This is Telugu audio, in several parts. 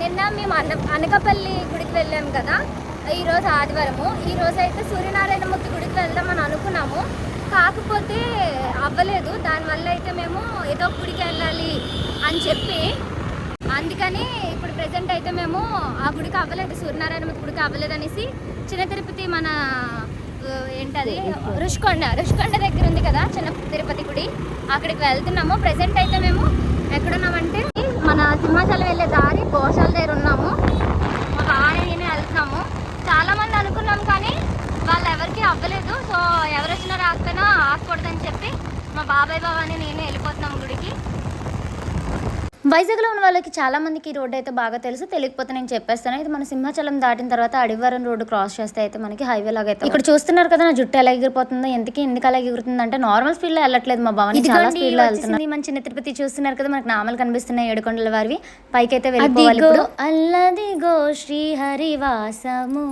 నిన్న మేము అన అనకపల్లి గుడికి వెళ్ళాం కదా. ఈరోజు ఆదివారము. ఈరోజు రోజు అయితే సూర్యనారాయణమూర్తి గుడికి వెళ్దామని అనుకున్నాము. కాకపోతే అవ్వలేదు. దానివల్ల అయితే మేము ఏదో ఒక గుడికి వెళ్ళాలి అని చెప్పి అందుకని ఇప్పుడు ప్రజెంట్ అయితే మేము ఆ గుడికి అవ్వలేదు. సూర్యనారాయణమూర్తి గుడికి అవ్వలేదు అనేసి చిన్న తిరుపతి మన ఏంటది? రుషికొండ రుషికొండ దగ్గర ఉంది కదా చిన్న తిరుపతి గుడి. అక్కడికి వెళ్తున్నాము. ప్రజెంట్ అయితే మేము ఎక్కడున్నామంటే మన సింహాచలం వెళ్ళే దారి గోశాల దగ్గర ఉన్నాము మా బాబాయ్ నేను వెళ్తున్నాము చాలా మంది అనుకున్నాం కానీ వాళ్ళు ఎవరికి అవ్వలేదు సో ఎవరు వచ్చినా రాకపోయినా ఆగకూడదని చెప్పి మా బాబాయ్ బాబాని నేను వెళ్ళిపోతున్నాం గుడికి. వైజాగ్లో ఉన్న వాళ్ళకి చాలా మందికి ఈ రోడ్డు అయితే బాగా తెలుసు. తెలియకపోతే నేను చెప్పేస్తాను. ఇది మన సింహాచలం దాటిన తర్వాత అడివారం రోడ్డు క్రాస్ చేస్తే అయితే మనకి హైవే లాగా అయితే ఇక్కడ చూస్తున్నారు కదా నా జుట్టు ఎలా ఎగిరిపోతుందో ఎందుకు ఎందుకు అలా ఎగురుతుంది అంటే నార్మల్ స్పీడ్లో వెళ్ళట్లేదు మా భవన్. చాలా స్పీడ్లో వెళ్తుంది మన చిన్న తిరుపతి. చూస్తున్నారు కదా మనకి నామలు కనిపిస్తున్నాయి ఏడుకొండల వారివి. పైకి అయితే వెళ్ళిపోవాలి అల్లదిగో శ్రీ హరివాసము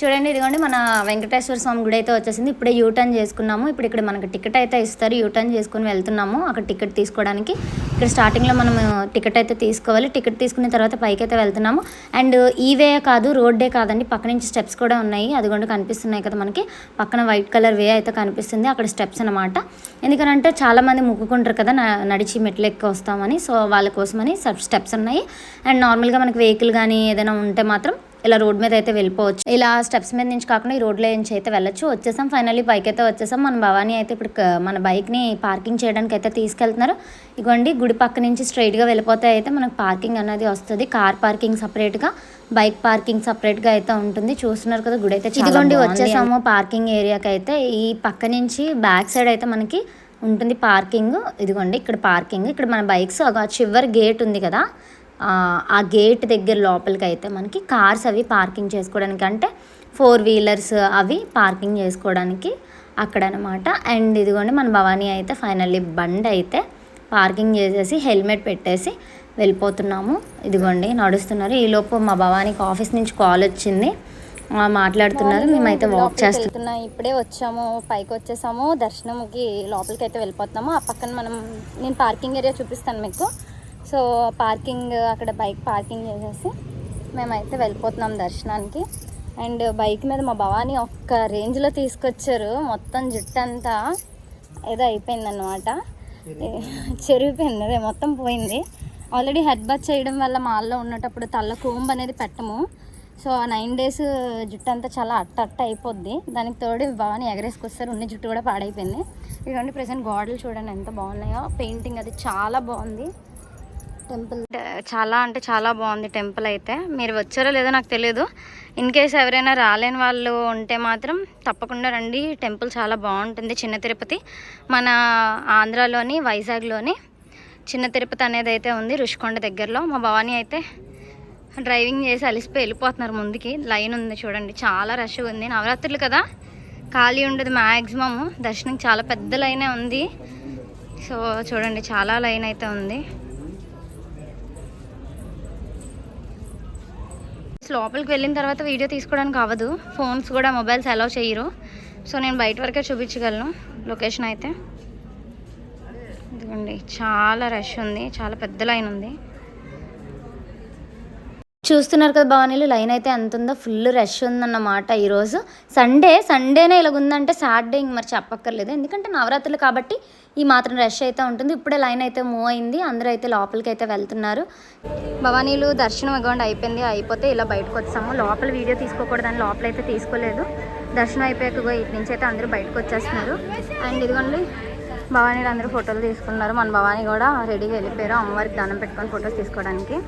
చూడండి ఇదిగోండి మన వెంకటేశ్వర స్వామి గుడి అయితే వచ్చేసింది. ఇప్పుడే యూ టర్న్ చేసుకున్నాము. ఇప్పుడు ఇక్కడ మనకి టికెట్ అయితే ఇస్తారు. యూ టర్న్ చేసుకుని వెళ్తున్నాము. అక్కడ టికెట్ తీసుకోవడానికి. ఇక్కడ స్టార్టింగ్లో మనం టికెట్ అయితే తీసుకోవాలి. టికెట్ తీసుకున్న తర్వాత పైకి అయితే వెళ్తున్నాము. అండ్ ఈవే కాదు రోడ్డే కాదండి. పక్క నుంచి స్టెప్స్ కూడా ఉన్నాయి. అదిగోండి కనిపిస్తున్నాయి కదా మనకి. పక్కన వైట్ కలర్ వే అయితే కనిపిస్తుంది. అక్కడ స్టెప్స్ అనమాట ఎందుకనంటే చాలా మంది ముక్కుకుంటారు కదా నడిచి మెట్లు ఎక్కి వస్తామని. సో వాళ్ళ కోసమని స్టెప్స్ ఉన్నాయి. అండ్ నార్మల్గా మనకి వెహికల్ కానీ ఏదైనా ఉంటే మాత్రం ఇలా రోడ్ మీద అయితే వెళ్ళిపోవచ్చు. ఇలా స్టెప్స్ మీద నుంచి కాకుండా ఈ రోడ్లో నుంచి అయితే వెళ్ళొచ్చు. వచ్చేసాం. ఫైనల్లీ బైక్ అయితే వచ్చేసాం. మన భవానీ అయితే ఇప్పుడు మన బైక్ని పార్కింగ్ చేయడానికి అయితే తీసుకెళ్తున్నారు. ఇగోండి గుడి పక్క నుంచి స్ట్రైట్గా వెళ్ళిపోతే అయితే మనకు పార్కింగ్ అనేది వస్తుంది. కార్ పార్కింగ్ సపరేట్గా బైక్ పార్కింగ్ సపరేట్గా అయితే ఉంటుంది. చూస్తున్నారు కదా గుడి అయితే ఇదిగోండి వచ్చేసాము పార్కింగ్ ఏరియాకి అయితే. ఈ పక్క నుంచి బ్యాక్ సైడ్ అయితే మనకి ఉంటుంది పార్కింగ్ ఇదిగోండి ఇక్కడ పార్కింగ్ ఇక్కడ మన బైక్స్ ఒక చివరి గేట్ ఉంది కదా. ఆ, గేట్ దగ్గర లోపలికి అయితే మనకి కార్స్ అవి పార్కింగ్ చేసుకోవడానికి అంటే ఫోర్ వీలర్స్ అవి పార్కింగ్ చేసుకోవడానికి అక్కడ అనమాట అండ్ ఇదిగోండి మన భవానీ అయితే ఫైనల్లీ బండి అయితే పార్కింగ్ చేసేసి హెల్మెట్ పెట్టేసి వెళ్ళిపోతున్నాము. ఇదిగోండి నడుస్తున్నారు. ఈలోపు మా భవానీకి ఆఫీస్ నుంచి కాల్ వచ్చింది. మాట్లాడుతున్నారు. మేమైతే వాక్ చేస్తున్నాం ఇప్పుడే వచ్చాము పైకి వచ్చేసాము దర్శనంకి లోపలికి అయితే వెళ్ళిపోతున్నాము. ఆ పక్కన మనం నేను పార్కింగ్ ఏరియా చూపిస్తాను మీకు. సో పార్కింగ్ అక్కడ బైక్ పార్కింగ్ చేసేసి మేమైతే వెళ్ళిపోతున్నాం దర్శనానికి. అండ్ బైక్ మీద మా భవానీ ఒక్క రేంజ్లో తీసుకొచ్చారు. మొత్తం జుట్టు అంతా ఏదో అయిపోయిందన్నమాట. చెరిగిపోయింది. అదే మొత్తం పోయింది. ఆల్రెడీ హెడ్ బాత్ చేయడం వల్ల మాల్లో ఉన్నటప్పుడు తల్ల కోంబ్ అనేది పెట్టము. సో ఆ నైన్ డేస్ జుట్టు అంతా చాలా అట్ట అట్ట అయిపోద్ది. దానికి తోడు భవాని ఎగరేసుకొస్తారు. ఉన్న జుట్టు కూడా పాడైపోయింది. ఇదిగోండి ప్రజెంట్ గోడలు చూడండి ఎంత బాగున్నాయో. పెయింటింగ్ అది చాలా బాగుంది. టెంపుల్. చాలా అంటే చాలా బాగుంది టెంపుల్ అయితే. మీరు వచ్చారో లేదో నాకు తెలియదు. ఇన్ కేస్ ఎవరైనా రాలేని వాళ్ళు ఉంటే మాత్రం తప్పకుండా రండి. టెంపుల్ చాలా బాగుంటుంది చిన్న తిరుపతి. మన ఆంధ్రాలోని వైజాగ్లోని చిన్న తిరుపతి అనేది అయితే ఉంది రుషికొండ దగ్గరలో. మా భవానీ అయితే డ్రైవింగ్ చేసి అలిసిపోయి వెళ్ళిపోతున్నారు ముందుకి. లైన్ ఉంది చూడండి. చాలా రష్గా ఉంది. నవరాత్రులు కదా. ఖాళీ ఉండదు మ్యాక్సిమము దర్శనం చాలా పెద్ద లైనే ఉంది. సో చూడండి చాలా లైన్ అయితే ఉంది. లోపలికి వెళ్ళిన తర్వాత వీడియో తీసుకోవడానికి అవ్వదు. ఫోన్స్ కూడా మొబైల్స్ అలౌ చేయరు. సో నేను బయట వరకే చూపించగలను లొకేషన్ అయితే. ఇదిగోండి చాలా రష్ ఉంది చాలా పెద్ద లైన్ ఉంది. చూస్తున్నారు కదా భవానీలు లైన్ అయితే ఎంత ఉందో ఫుల్ రష్ ఉందన్నమాట ఈరోజు. సండే సండేనే ఇలాగుందంటే సాటర్డే ఇంక మరి చెప్పక్కర్లేదు. ఎందుకంటే నవరాత్రులు కాబట్టి ఈ మాత్రం రష్ అయితే ఉంటుంది. ఇప్పుడే లైన్ అయితే మూవ్ అయింది. అందరూ అయితే లోపలికి అయితే వెళ్తున్నారు. భవానీలు దర్శనం ఇవ్వండి అయిపోయింది. అయిపోతే ఇలా బయటకు వచ్చాము. లోపల వీడియో తీసుకోకూడదని లోపల అయితే తీసుకోలేదు. దర్శనం అయిపోయాక ఇటు నుంచి అయితే అందరూ బయటకు వచ్చేస్తున్నారు. అండ్ ఇదిగోండి భవానీలు అందరూ ఫోటోలు తీసుకున్నారు. మన భవానీ కూడా రెడీగా వెళ్ళిపోయారు. అమ్మవారికి దానం పెట్టుకొని ఫొటోస్ తీసుకోవడానికి.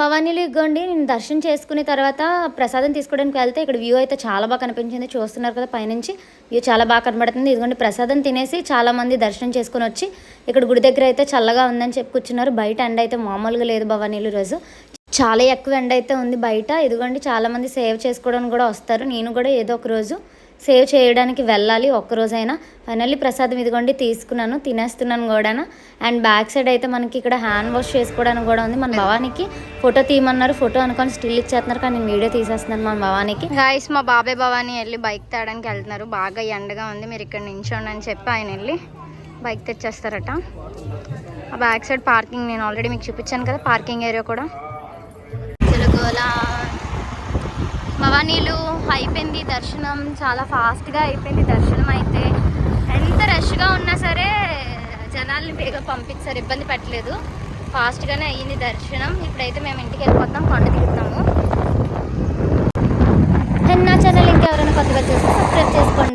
భవానీలు ఇగ్గోండి నేను దర్శనం చేసుకున్న తర్వాత ప్రసాదం తీసుకోవడానికి వెళ్తే ఇక్కడ వ్యూ అయితే చాలా బాగా కనిపించింది. చూస్తున్నారు కదా పైనుంచి. వ్యూ చాలా బాగా కనబడుతుంది. ఇదిగోండి ప్రసాదం తినేసి చాలామంది దర్శనం చేసుకుని వచ్చి ఇక్కడ గుడి దగ్గర అయితే చల్లగా ఉందని చెప్పి కూర్చున్నారు. బయట ఎండ అయితే మామూలుగా లేదు భవానీలు రోజు. చాలా ఎక్కువ ఎండ అయితే ఉంది బయట. ఇదిగోండి చాలామంది సేవ్ చేసుకోవడానికి కూడా వస్తారు. నేను కూడా ఏదో ఒక రోజు సేవ్ చేయడానికి వెళ్ళాలి ఒక్క రోజైనా ఫైనల్లీ ప్రసాదం ఇదిగోండి తీసుకున్నాను తినేస్తున్నాను కూడా అండ్ బ్యాక్ సైడ్ అయితే మనకి ఇక్కడ హ్యాండ్ వాష్ చేసుకోవడానికి కూడా ఉంది. మన భవానికి ఫోటో తీయమన్నారు ఫోటో అనుకొని స్టిల్ ఇచ్చేస్తున్నారు కానీ నేను వీడియో తీసేస్తున్నాను మన భవానికి. గాయస్ మా బాబాయ్ భవానీ వెళ్ళి బైక్ తేడానికి వెళ్తున్నారు. బాగా ఎండగా ఉంది. మీరు ఇక్కడ నించోండి అని చెప్పి ఆయన వెళ్ళి బైక్ తెచ్చేస్తారట. ఆ బ్యాక్ సైడ్ పార్కింగ్ నేను ఆల్రెడీ మీకు చూపించాను కదా పార్కింగ్ ఏరియా కూడా. చిలుగోల భవానీలు అయిపోయింది దర్శనం చాలా ఫాస్ట్గా అయిపోయింది దర్శనం అయితే. ఎంత రష్గా ఉన్నా సరే జనాల్ని బేగా పంపించారు ఇబ్బంది పెట్టలేదు. ఫాస్ట్గానే అయ్యింది దర్శనం. ఇప్పుడైతే మేము ఇంటికి వెళ్ళిపోతాం కొండ దిగుతాము అండ్ నా ఛానల్ ఇంకెవరైనా కొత్తగా చేస్తే సబ్స్క్రైబ్ చేసుకోండి.